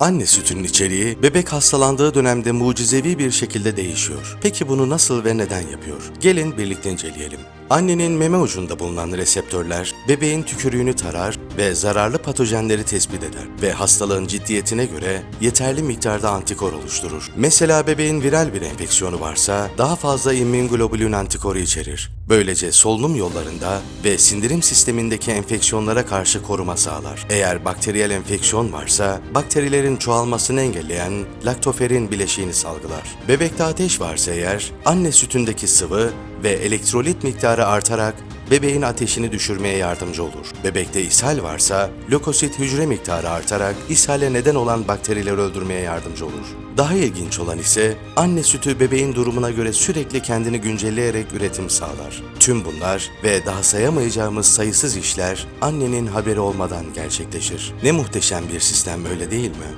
Anne sütünün içeriği bebek hastalandığı dönemde mucizevi bir şekilde değişiyor. Peki bunu nasıl ve neden yapıyor? Gelin birlikte inceleyelim. Annenin meme ucunda bulunan reseptörler bebeğin tükürüğünü tarar ve zararlı patojenleri tespit eder ve hastalığın ciddiyetine göre yeterli miktarda antikor oluşturur. Mesela bebeğin viral bir enfeksiyonu varsa daha fazla immünoglobulin antikoru içerir. Böylece solunum yollarında ve sindirim sistemindeki enfeksiyonlara karşı koruma sağlar. Eğer bakteriyel enfeksiyon varsa bakterilerin çoğalmasını engelleyen laktoferin bileşiğini salgılar. Bebekte ateş varsa eğer anne sütündeki sıvı ve elektrolit miktarı artarak bebeğin ateşini düşürmeye yardımcı olur. Bebekte ishal varsa lökosit hücre miktarı artarak ishale neden olan bakterileri öldürmeye yardımcı olur. Daha ilginç olan ise anne sütü bebeğin durumuna göre sürekli kendini güncelleyerek üretim sağlar. Tüm bunlar ve daha sayamayacağımız sayısız işler annenin haberi olmadan gerçekleşir. Ne muhteşem bir sistem öyle değil mi?